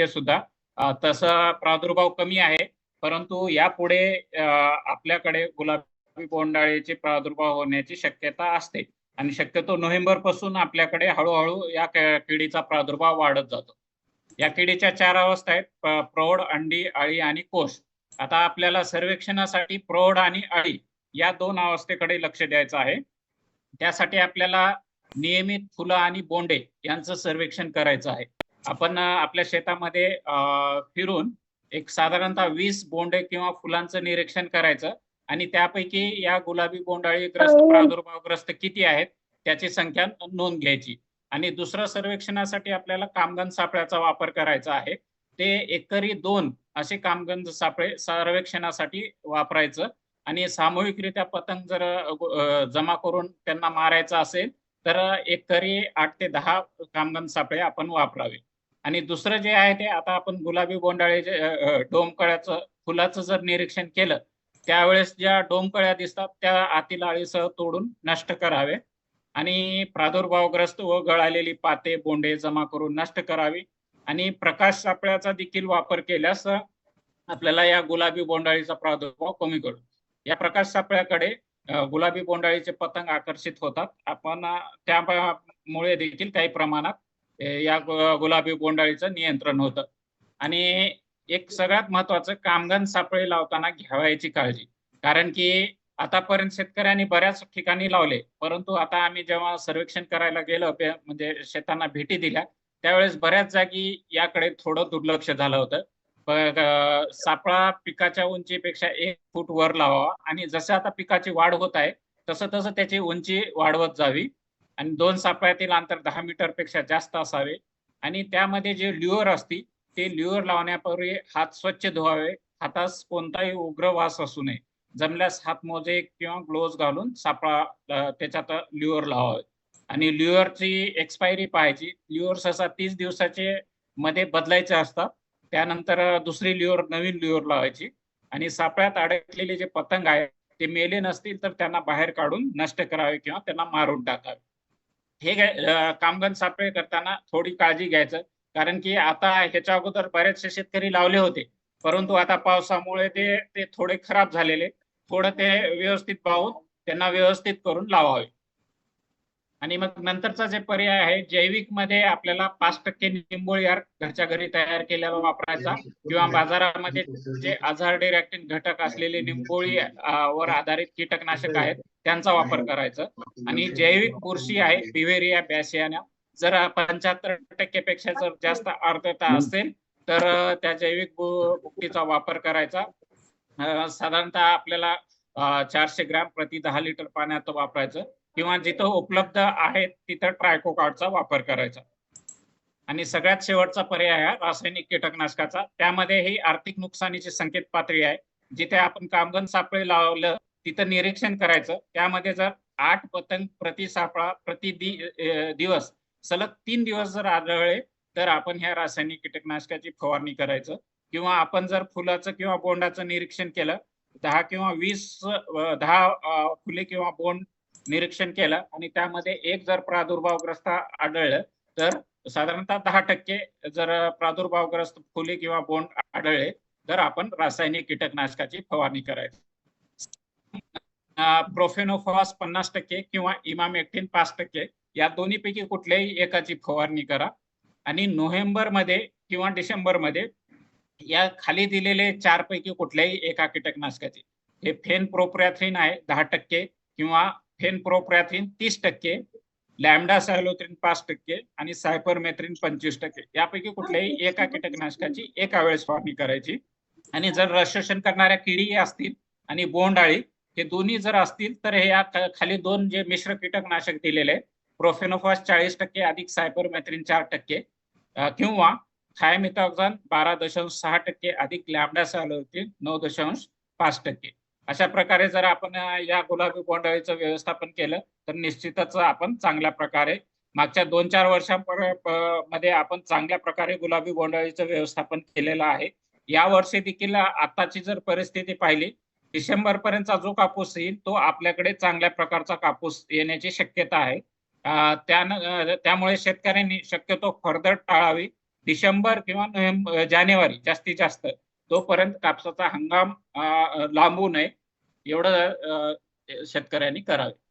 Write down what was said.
ते सुद्धा. तसा प्रादुर्भाव कमी आहे. परंतु यापुढे आपल्याकडे गुलाबी बोंडाळीचे प्रादुर्भाव होण्याची शक्यता असते. आणि शक्यतो नोव्हेंबरपासून आपल्याकडे हळूहळू या किडीचा प्रादुर्भाव वाढत जातो. या किडीच्या चार अवस्था आहेत. प्रौढ अंडी अळी आणि कोश आता आपल्याला सर्वेक्षणासाठी प्रौढ आणि अळी या दोन अवस्थेकडे लक्ष द्यायचं आहे. त्यासाठी आपल्याला नियमित फुलं आणि बोंडे यांचं सर्वेक्षण करायचं आहे. आपण आपल्या शेतामध्ये फिरून एक साधारणतः वीस बोंडे किंवा फुलांचं निरीक्षण करायचं आणि त्यापैकी या गुलाबी बोंडाळी ग्रस्त प्रादुर्भावग्रस्त किती आहेत त्याची संख्या नोंद घ्यायची. आणि दुसरं सर्वेक्षणासाठी आपल्याला कामगन सापळ्याचा वापर करायचा आहे. ते एकरी दोन असे कामगन सापळे सर्वेक्षणासाठी वापरायचं. आणि सामूहिकरित्या पतंग जर जमा करून त्यांना मारायचं असेल तर एकरी आठ ते दहा कामगन सापळे आपण वापरावे. आणि दुसरं जे आहे ते आता आपण गुलाबी बोंडाळीचे डोमकळ्याचं फुलाचं जर निरीक्षण केलं त्यावेळेस ज्या डोमकळ्या दिसतात त्या आतील अळीसह तोडून नष्ट करावे. आणि प्रादुर्भावग्रस्त व गळालेली पाते बोंडे जमा करून नष्ट करावी. आणि प्रकाश सापळ्याचा देखील वापर केल्यास आपल्याला या गुलाबी बोंडाळीचा प्रादुर्भाव कमी करू या प्रकाश सापळ्याकडे गुलाबी बोंडाळीचे पतंग आकर्षित होतात. आपण त्यामुळे देखील काही प्रमाणात या गुलाबी बोंडाळीचं नियंत्रण होतं. आणि एक सगळ्यात महत्वाचं कामगन सापळे लावताना घ्यावायची काळजी. कारण की आतापर्यंत शेतकऱ्यांनी बऱ्याच ठिकाणी लावले. परंतु आता आम्ही जेव्हा सर्वेक्षण करायला गेलो म्हणजे शेतांना भेटी दिल्या त्यावेळेस बऱ्याच जागी याकडे थोडं दुर्लक्ष झालं होतं. सापळा पिकाच्या उंचीपेक्षा एक फूट वर लावावा. आणि जसं आता पिकाची वाढ होत आहे तसं तसं त्याची उंची वाढवत जावी. आणि दोन सापळ्यातील अंतर दहा मीटरपेक्षा जास्त असावे. आणि त्यामध्ये जे ल्युअर असती ते ल्युअर लावण्यापूर्वी हात स्वच्छ धुवावे. हातास कोणताही उग्र वास असू नये. जमल्यास हात मोजे किंवा ग्लोव्ज घालून सापळा त्याच्यात ल्युअर लावावे. आणि ल्युअरची एक्सपायरी पाहायची. ल्युअर सहसा तीस दिवसाचे मध्ये बदलायचे असतात. त्यानंतर दुसरी ल्युअर नवीन ल्युअर लावायची. आणि सापळ्यात अडकलेले जे पतंग आहेत ते मेले नसतील तर त्यांना बाहेर काढून नष्ट करावे किंवा त्यांना मारून टाकावे. हे कामगन सापळे करताना थोडी काळजी घ्यायचं. कारण की आता ह्याच्या अगोदर बरेचसे शेतकरी लावले होते. परंतु आता पावसामुळे ते ते थोडे खराब झालेले. थोडं ते व्यवस्थित पाहून त्यांना व्यवस्थित करून लावावे. आणि मग नंतरचा जे पर्याय आहे जैविकमध्ये आपल्याला पाच टक्के निंबोळी अर्क घरच्या घरी तयार केलेला वापरायचा किंवा बाजारामध्ये जे आझार्डे रॅक्टिन घटक असलेले निंबोळी वर आधारित कीटकनाशक आहेत. त्यांचा वापर करायचा. आणि जैविक बुरशी आहे बिवेरिया बॅसियाना. जर पंच्याहत्तर टक्केपेक्षा जर जास्त आर्द्रता असेल तर त्या जैविक बु- वापर करायचा. साधारणतः आपल्याला चारशे ग्रॅम प्रति दहा लिटर पाण्यात वापरायचं. किंवा जिथं उपलब्ध आहेत तिथं ट्रायकोकार्डचा वापर करायचा. आणि सगळ्यात शेवटचा पर्याय आहे रासायनिक कीटकनाशकाचा. त्यामध्ये ही आर्थिक नुकसानीची संकेत पातळी आहे. जिथे आपण कामगन सापळे लावलं तिथं निरीक्षण करायचं. त्यामध्ये जर आठ पतंग प्रति सापळा प्रति दिवस सलग तीन दिवस जर आढळले तर आपण ह्या रासायनिक कीटकनाशकाची फवारणी करायचं. किंवा आपण जर फुलाचं किंवा बोंडाचं निरीक्षण केलं दहा किंवा वीस दहा फुले किंवा बोंड निरीक्षण केलं आणि त्यामध्ये एक जर प्रादुर्भावग्रस्त आढळलं तर साधारणतः दहा टक्के जर प्रादुर्भावग्रस्त फुले किंवा बोंड आढळले तर आपण रासायनिक कीटकनाशकाची फवारणी करायची. प्रोफेनोफॉस पन्नास टक्के किंवा इमाम एक्टिन पाच टक्के या दोन्हीपैकी कुठल्याही एकाची फवारणी करा. आणि नोव्हेंबरमध्ये किंवा डिसेंबरमध्ये या खाली दिलेले चार पैकी कुठल्याही एका कीटकनाशकाची हे फेन प्रोप्रॅथ्रिन आहे दहा टक्के किंवा फेन प्रोप्रॅथ्रिन तीस टक्के लॅमडा सायलोथ्रिन पाच टक्के आणि सायपरमेथ्रिन पंचवीस टक्के यापैकी कुठल्याही एका कीटकनाशकाची एका वेळेस फवारणी करायची. आणि जर रजिस्ट्रेशन करणाऱ्या किडी असतील आणि बोंडाळी हे दोन्ही जर असतील तर हे या खाली दोन जे मिश्र कीटकनाशक दिलेले आहेत प्रोफेनोफॉस चाळीस टक्के अधिक सायपरमेथ्रिन चार टक्के किंवा थायमिथॉक्झॉन बारा दशांश सहा टक्के अधिक लॅमडा सायलोथ्रिन नऊ दशांश पाच टक्के. अशा प्रकारे जर आपण या गुलाबी बोंडाळीचं व्यवस्थापन केलं तर निश्चितच आपण चांगल्या प्रकारे मागच्या दोन चार वर्षांमध्ये आपण चांगल्या प्रकारे गुलाबी बोंडाळीचं व्यवस्थापन केलेलं आहे. या वर्षी देखील आताची जर परिस्थिती पाहिली डिसेंबर पर्यंतचा जो कापूस येईल तो आपल्याकडे चांगल्या प्रकारचा कापूस येण्याची शक्यता आहे. अ, त्यानं त्यामुळे शेतकऱ्यांनी शक्यतो फर्दर टाळावी. डिसेंबर किंवा नोव्हेंबर जानेवारी जास्तीत जास्त तोपर्यंत कापसाचा हंगाम लांबू नये. एवढं शेतकऱ्यांनी करावे.